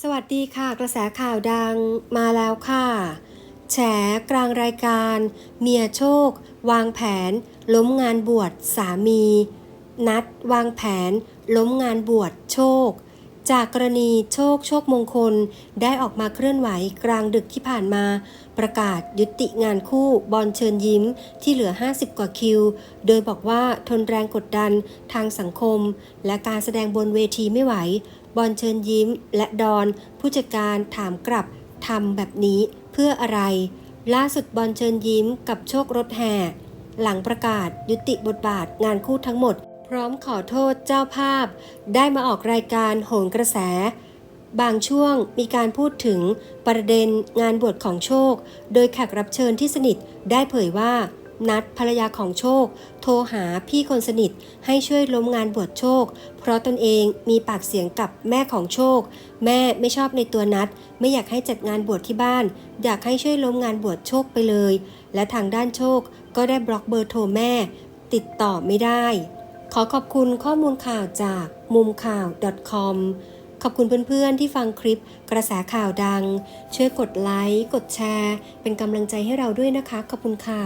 สวัสดีค่ะ กระแสข่าวดังมาแล้วค่ะ แฉกลางรายการ เมียโชค วางแผน ล้มงานบวชสามี นัด วางแผน ล้มงานบวชโชค จากกรณีโชคโชคมงคลได้ออกมาเคลื่อนไหวกลางดึกที่ผ่านมา ประกาศยุติงานคู่บอลเชิญยิ้มที่เหลือ 50 กว่าคิว โดยบอกว่าทนแรงกดดันทางสังคม และการแสดงบนเวทีไม่ไหว บอลเชิญยิ้ม และดอน ผู้จัดการถามกลับทำแบบนี้เพื่ออะไร ล่าสุดบอลเชิญยิ้มกับโชครถแห่ หลังประกาศยุติบทบาทงานคู่ทั้งหมด พร้อมขอโทษเจ้าภาพ ได้มาออกรายการโหนกระแส บางช่วงมีการพูดถึงประเด็นงานบวชของโชค โดยแขกรับเชิญที่สนิทได้เผยว่านัดภรรยาของโชค โทรหาพี่คนสนิทให้ช่วยล้มงานบวชโชค เพราะตนเองมีปากเสียงกับแม่ของโชค แม่ไม่ชอบในตัวนัด ไม่อยากให้จัดงานบวชที่บ้าน อยากให้ช่วยล้มงานบวชโชคไปเลย และทางด้านโชคก็ได้บล็อกเบอร์โทรแม่ ติดต่อไม่ได้ ขอขอบคุณข้อมูลข่าวจากมุมข่าว .com ขอบคุณเพื่อนๆที่ฟังคลิปกระแสข่าวดัง ช่วยกดไลค์ กดแชร์ เป็นกำลังใจให้เราด้วยนะคะ ขอบคุณค่ะ